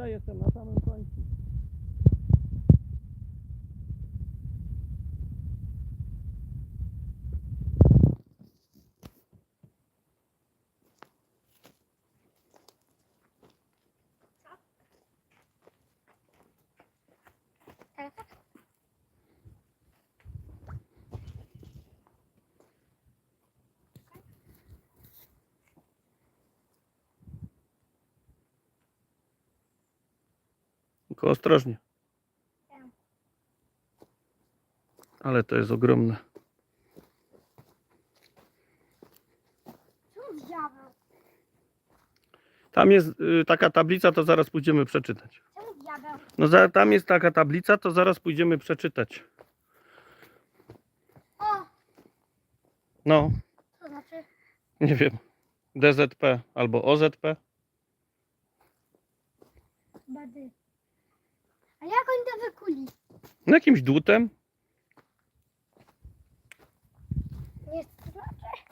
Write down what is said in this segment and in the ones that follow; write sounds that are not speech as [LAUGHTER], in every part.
tutaj jestem na samym końcu. Tylko ostrożnie. Ale to jest ogromne. Tam jest y, taka tablica, to zaraz pójdziemy przeczytać. No za, tam jest taka tablica, to zaraz pójdziemy przeczytać. O, No, to znaczy nie wiem. DZP albo OZP. bady. A jak oni to wykuli? No, jakimś dłutem. Nie to znaczy.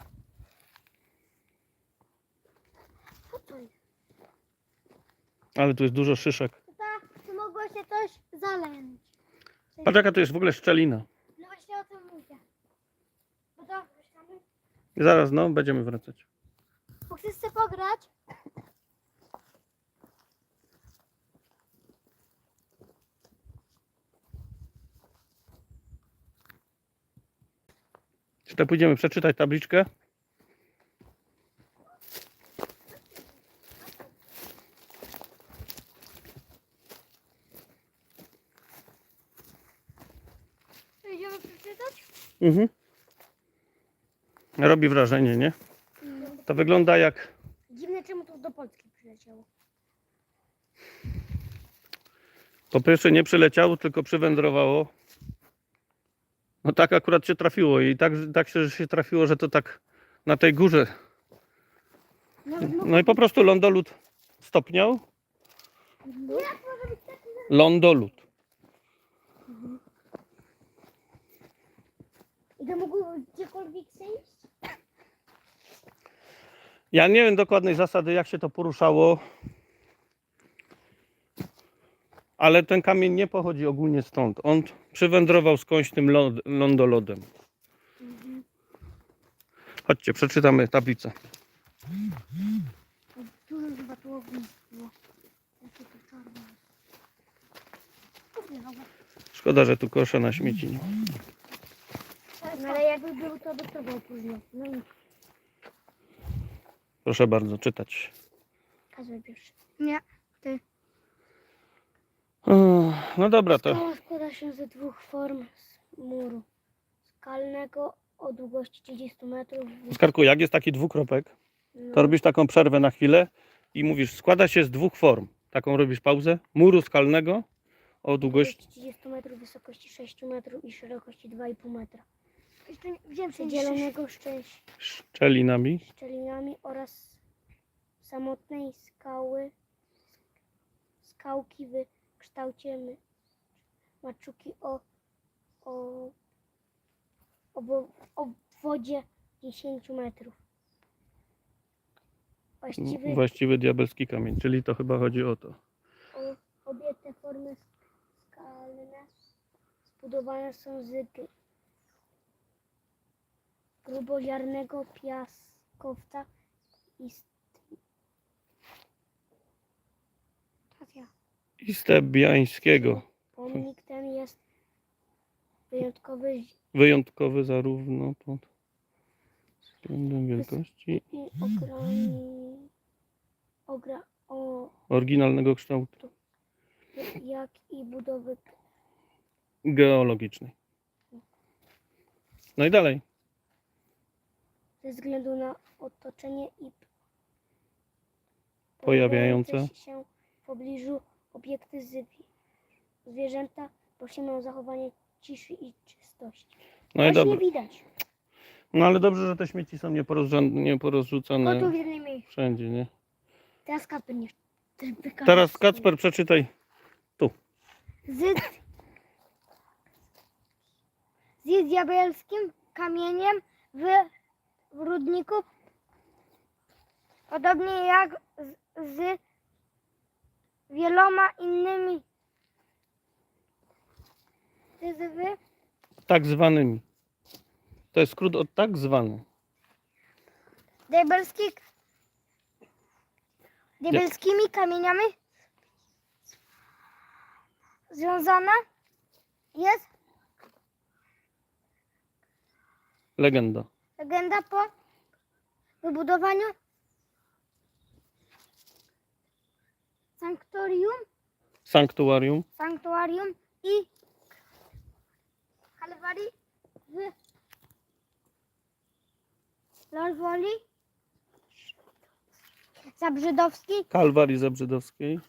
Co to jest? Ale tu jest dużo szyszek. To ta, tu mogło się coś zalęć. Patrz jaka tu jest w ogóle szczelina. No właśnie o tym mówię. Bo to, Zaraz, no, będziemy wracać. bo chcesz sobie pograć? Czy to pójdziemy przeczytać tabliczkę? Idziemy przeczytać? Mhm. Robi wrażenie, nie? To wygląda jak Dziwne, czemu to do Polski przyleciało. Po pierwsze nie przyleciało, tylko przywędrowało. No tak akurat się trafiło i tak, tak się, się trafiło, że to tak na tej górze. Nawet No i po prostu lądolud stopniał. Lądolud. I to mogło gdziekolwiek zejść? Ja nie wiem dokładnej zasady, jak się to poruszało. Ale ten kamień nie pochodzi ogólnie stąd. On przywędrował skądś tym ląd, lądolodem. Chodźcie, przeczytamy tablicę. Dużo chyba tu ognisk było. Jakie to czarne. Kurde, dobra. Szkoda, że tu kosza na śmieci nie ma. No ale jakby był, to by to było późno. No i Proszę bardzo, czytać. Kazuj pierwszy. Nie. Ech, No dobra, to Skała składa się ze dwóch form z muru. Skalnego o długości 30 metrów. Skarku, jak jest taki dwukropek, No, to robisz taką przerwę na chwilę i mówisz, składa się z dwóch form. Taką robisz pauzę. Muru skalnego o długości długości 30 metrów, wysokości 6 metrów i szerokości 2,5 metra. Przydzielonego szczęś- szczelinami. szczelinami oraz samotnej skały, skałki w kształcie my- maczuki o, o obo, obwodzie 10 metrów. Właściwy Właściwy diabelski kamień, czyli to chyba chodzi o to. o, obie te formy skalne zbudowane są z gr- gruboziarnego piaskowca i st- Tatia. I stebiańskiego. Pomnik ten jest wyjątkowy Wyjątkowy zarówno pod względem wielkości i ograni, ogra, o, oryginalnego kształtu jak i budowy geologicznej. No i dalej. ze względu na otoczenie i Pojawiające. się w pobliżu obiekty zwi- zwierzęta o zachowanie ciszy i czystości. No i Właśnie dobra. widać. No ale dobrze, że te śmieci są nieporozrzucane, No tu nieporozrzucane w jednej miejscu. wszędzie, nie? Teraz Kacper nie. Teraz. Kacper przeczytaj. Z, z diabelskim kamieniem w, w rudniku. Podobnie jak z, z wieloma innymi Tak zwanymi. To jest skrót od tak zwany. diabelskich diabelskimi kamieniami związana jest Legenda. legenda po wybudowaniu sanktorium, Sanktuarium. sanktuarium i kalwarii w Lolwoli Zabrzydowskiej Kalwarii Zabrzydowskiej.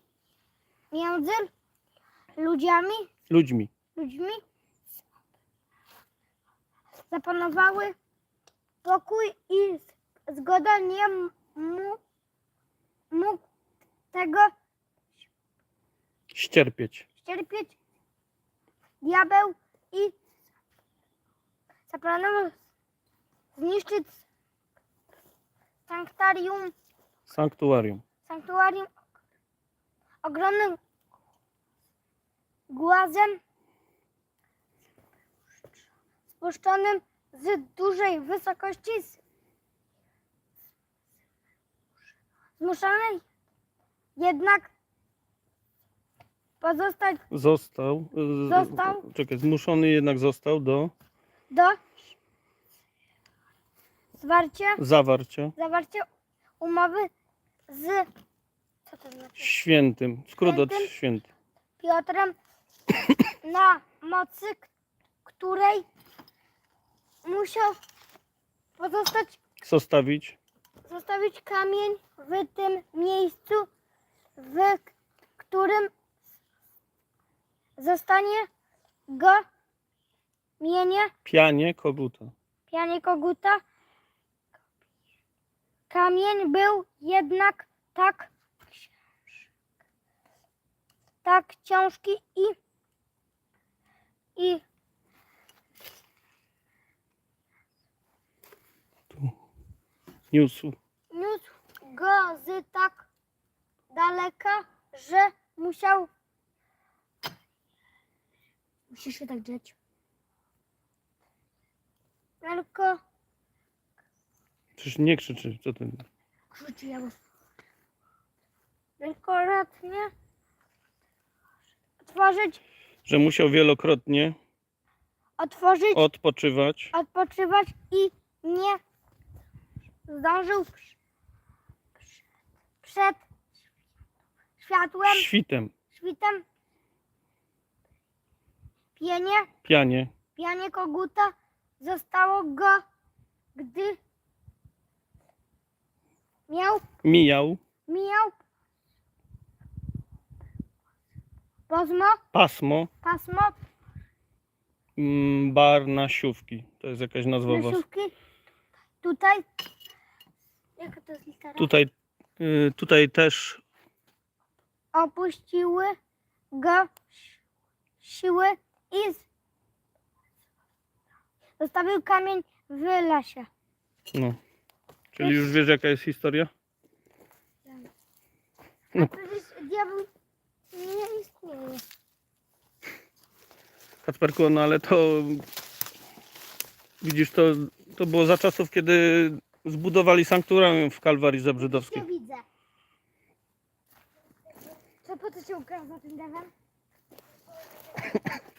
między ludziami, Ludźmi. ludźmi? Zapanowały pokój i zgoda nie m- mu, mógł tego Ścierpieć. cierpieć diabeł i zaplanował zniszczyć sanktuarium, Sanktuarium. sanktuarium ogromnym głazem spuszczonym z dużej wysokości z- zmuszonej jednak pozostać Został. y, Został. Czekaj, zmuszony jednak został do do zwarcia, zawarcia zawarcia umowy z co to znaczy? świętym. Skrót od Świętym? święty. Piotrem, [COUGHS] na mocy k- której musiał pozostać, Zostawić zostawić kamień w tym miejscu, w którym zostanie go mienie pianie koguta. pianie koguta. Kamień był jednak tak tak ciężki i i Niósł. niósł go z tak daleka, że musiał musisz się tak dzieć. Tylko Przecież nie krzyczy. Co ty? ja Delikatnie otworzyć, Że musiał wielokrotnie otworzyć, odpoczywać odpoczywać i nie zdążył przy- przed światłem, świtem. świtem pienie, Pianie. pianie koguta zostało go, gdy miał, Mijał mijał pozmo, pasmo pasmo, mm, Barnasiówki. To jest jakaś nazwa was. tutaj, jaka to jest litera? Tutaj, y, tutaj też opuściły go siły i z- zostawił kamień w lesie. no. Czyli już wiesz jaka jest historia? A przecież diabeł nie istnieje. Kacperku, no ale to widzisz, to, to było za czasów, kiedy zbudowali sanktuarium w Kalwarii Zabrzydowskiej. Ja widzę. Co po co się ukrywa za tym drzewem? [COUGHS]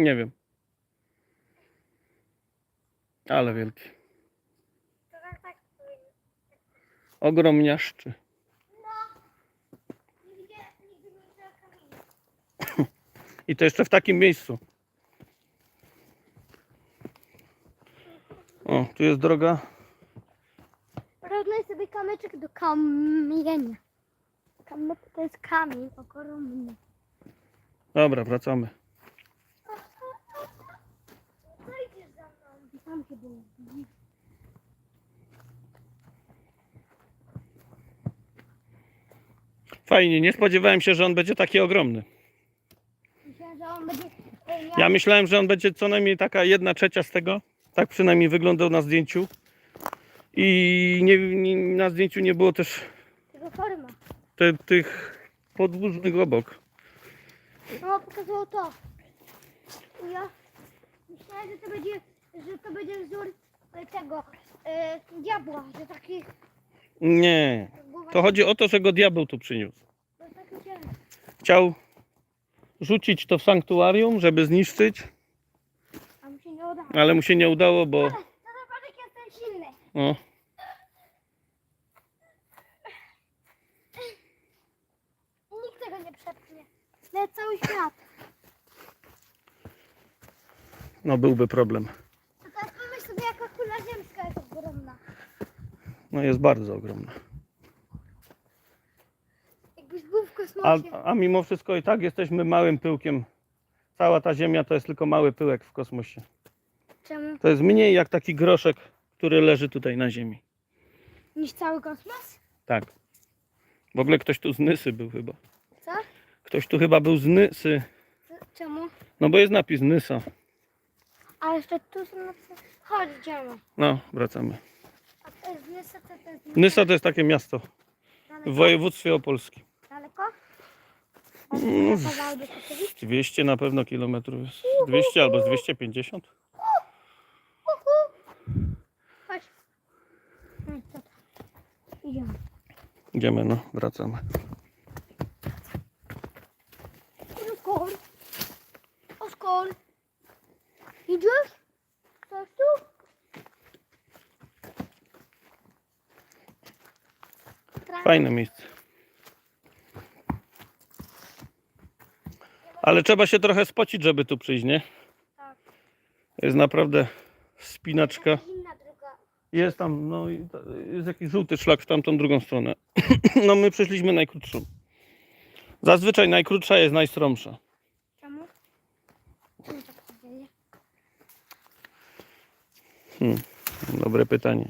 Nie wiem. Ale wielki. Ogromniaszczy. No. I to jeszcze w takim miejscu. O, tu jest droga. Porównaj sobie kamyczek do kamienia. Kamyk to jest kamień okorumny. Dobra, wracamy. Co idziesz za mną? Tam się było. Fajnie, nie spodziewałem się, że on będzie taki ogromny. Myślałem, że on będzie... e, Ja myślałem, że on będzie co najmniej taka jedna trzecia z tego. Tak przynajmniej wyglądał na zdjęciu. I nie, nie, na zdjęciu nie było też forma. te, tych podwóznych obok. No, pokazało to. Ja myślałem, że to będzie, że to będzie wzór e, tego e, diabła, że taki Nie. To chodzi o to, że go diabeł tu przyniósł. Chciał rzucić to w sanktuarium, żeby zniszczyć, A mi się nie udało. ale mu się nie udało, bo. No zobacz, jak jestem silny. O, Nikt tego nie przepchnie. Nawet cały świat. no byłby problem. To teraz pomyśl sobie, jaka kula ziemska jest ogromna. No jest bardzo ogromny. Jakbyś był w A, kosmosie. a mimo wszystko i tak jesteśmy małym pyłkiem. Cała ta Ziemia to jest tylko mały pyłek w kosmosie. Czemu? To jest mniej jak taki groszek, który leży tutaj na Ziemi. Niż cały kosmos? Tak. W ogóle ktoś tu z Nysy był chyba. Co? Ktoś tu chyba był z Nysy. Czemu? No bo jest napis Nysa. A jeszcze tu są napisy. Chodź, idziemy. No, wracamy. Nysa, to jest Nysa to jest takie miasto Daleko? w województwie opolskim. Daleko? Mm, A kawał do Katowic? 200 na pewno kilometrów jest. 200 albo z 250. Chodź. Chodź, tata. Idziemy. Idziemy, no, wracamy. Oskar. Oskar. Idziesz? Chcesz tu? Tra- Fajne miejsce. Ale trzeba się trochę spocić, żeby tu przyjść, nie? Tak. Jest naprawdę spinaczka. Jest tam, no jest jakiś żółty szlak w tamtą drugą stronę. [CLEARS THROAT] No my przeszliśmy najkrótszą. Zazwyczaj najkrótsza jest najstromsza. Czemu? Tak? Hmm. Dobre pytanie.